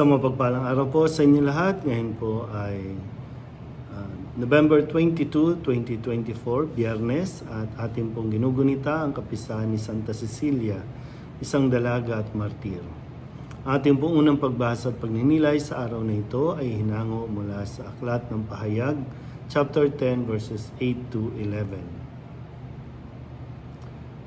Isang mapagpalang araw po sa inyo lahat. Ngayon po ay ah, November 22, 2024, Biyernes at ating pong ginugunita ang kapisahan ni Santa Cecilia, isang dalaga at martir. Ating pong unang pagbasa at pagninilay sa araw na ito ay hinango mula sa Aklat ng Pahayag, chapter 10, verses 8 to 11.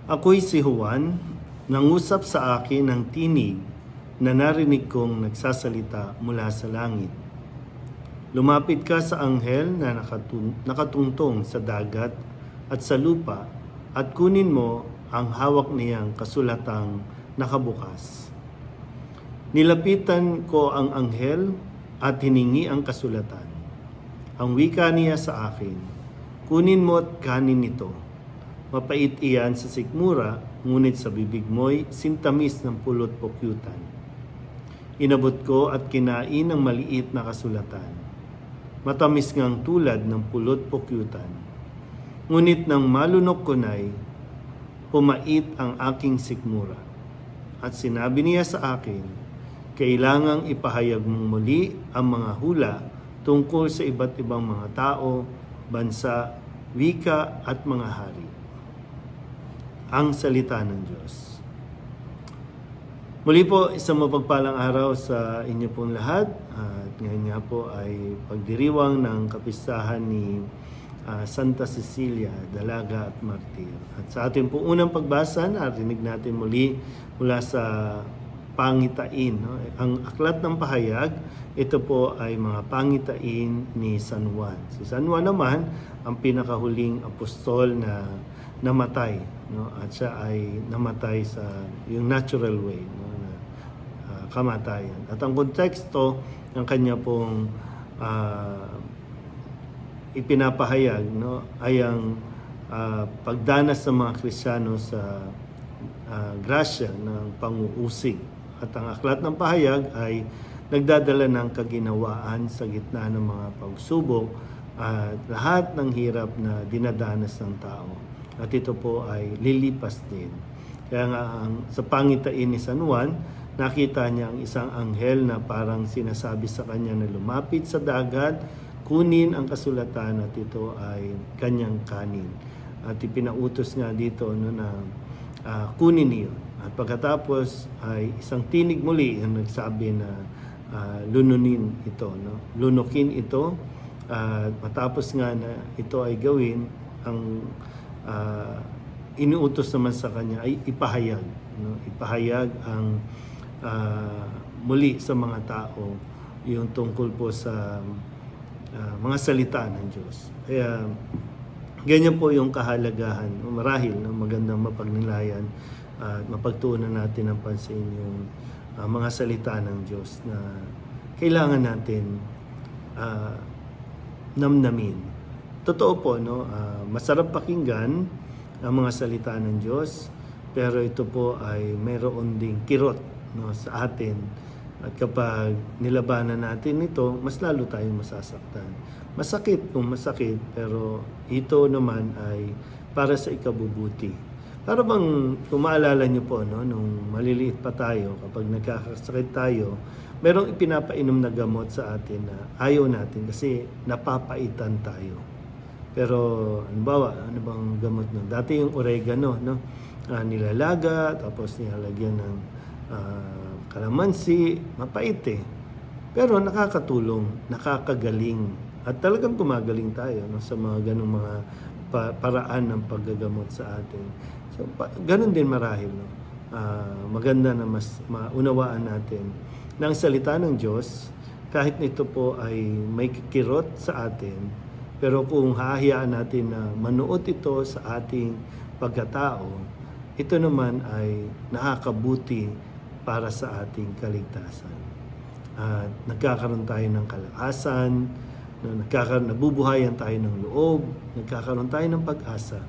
Ako'y si Juan, nangusap sa akin ng tinig na narinig kong nagsasalita mula sa langit. Lumapit ka sa anghel na nakatun- nakatungtong sa dagat at sa lupa at kunin mo ang hawak niyang kasulatang nakabukas. Nilapitan ko ang anghel at hiningi ang kasulatan. Ang wika niya sa akin, kunin mo at kanin ito. Mapait iyan sa sikmura, ngunit sa bibig mo'y sintamis ng pulot pokyutan. Inabot ko at kinain ang maliit na kasulatan. Matamis ngang tulad ng pulot pokyutan. Ngunit nang malunok ko na'y, pumait ang aking sikmura. At sinabi niya sa akin, kailangang ipahayag mong muli ang mga hula tungkol sa iba't ibang mga tao, bansa, wika at mga hari. Ang salita ng Diyos. Muli po, isang mapagpalang araw sa inyo pong lahat. At ngayon nga po ay pagdiriwang ng kapistahan ni ah, Santa Cecilia, Dalaga at Martir. At sa ating pong unang pagbasa, narinig natin muli mula sa pangitain. No? Ang aklat ng pahayag, ito po ay mga pangitain ni San Juan. Si San Juan naman, ang pinakahuling apostol na namatay. No? At siya ay namatay sa yung natural way. No? Na, ah, kamatayan. At ang konteksto ng kanya pong ah, ipinapahayag no, ay ang ah, pagdanas ng mga Kristiyano sa ah, grasya ng panguusig. At ang aklat ng pahayag ay nagdadala ng kaginawaan sa gitna ng mga pagsubok at lahat ng hirap na dinadanas ng tao. At ito po ay lilipas din. Kaya nga ang, sa pangitain ni San Juan, nakita niya ang isang anghel na parang sinasabi sa kanya na lumapit sa dagat, kunin ang kasulatan at ito ay kanyang kanin. At ipinautos nga dito no, na ah, kunin niyo. At pagkatapos ay isang tinig muli ang nagsabi na ah, lununin ito. No? Lunukin ito. At matapos nga na ito ay gawin, ang ah, inuutos naman sa kanya ay ipahayag. No? Ipahayag ang ah, muli sa mga tao yung tungkol po sa ah, mga salita ng Diyos. Kaya ganyan po yung kahalagahan, marahil na magandang mapagnilayan at mapagtuunan natin ng pansin yung ah, mga salita ng Diyos na kailangan natin ah, namnamin. Totoo po, no? ah, masarap pakinggan ang mga salita ng Diyos, pero ito po ay mayroon ding kirot no, sa atin. At kapag nilabanan natin ito, mas lalo tayong masasaktan. Masakit kung masakit, pero ito naman ay para sa ikabubuti. Para bang, kung maalala niyo po, no, nung maliliit pa tayo, kapag nagkakasakit tayo, merong ipinapainom na gamot sa atin na ayaw natin kasi napapaitan tayo. Pero, ba, ano bang gamot nun? Dati yung oregano, no? Ah, nilalaga, tapos nilalagyan ng ah, kalamansi, mapait eh. Pero nakakatulong, nakakagaling. At talagang gumagaling tayo no, sa mga ganong mga pa- paraan ng paggagamot sa atin. So, pa, ganun din marahil. No? Ah, maganda na mas maunawaan natin na ang salita ng Diyos, kahit ito po ay may kirot sa atin, pero kung hahayaan natin na manuot ito sa ating pagkatao, ito naman ay nakakabuti para sa ating kaligtasan. At nagkakaroon tayo ng kalakasan, na nagkakaroon, nabubuhayan tayo ng loob, nagkakaroon tayo ng pag-asa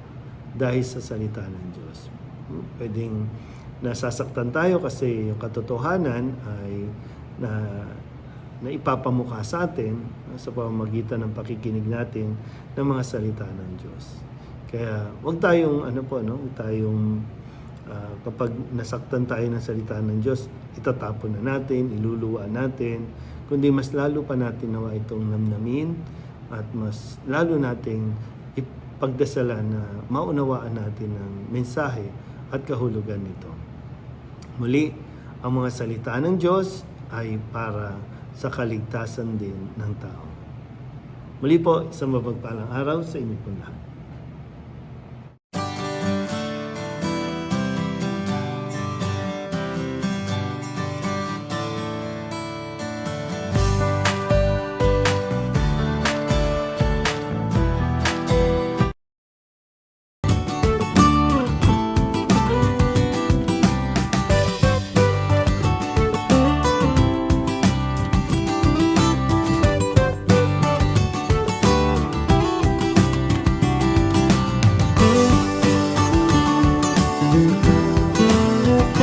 dahil sa salita ng Diyos. Hmm, Pwedeng nasasaktan tayo kasi yung katotohanan ay na na ipapamukha sa atin no, sa pamamagitan ng pakikinig natin ng mga salita ng Diyos. Kaya wag tayong ano po no, wag tayong ah, kapag nasaktan tayo ng salita ng Diyos, itatapon na natin, iluluwa natin, kundi mas lalo pa natin nawa itong namnamin at mas lalo nating ipagdasalan na maunawaan natin ang mensahe at kahulugan nito. Muli, ang mga salita ng Diyos ay para sa kaligtasan din ng tao. Muli po, isang mapagpalang araw sa inyo po lahat.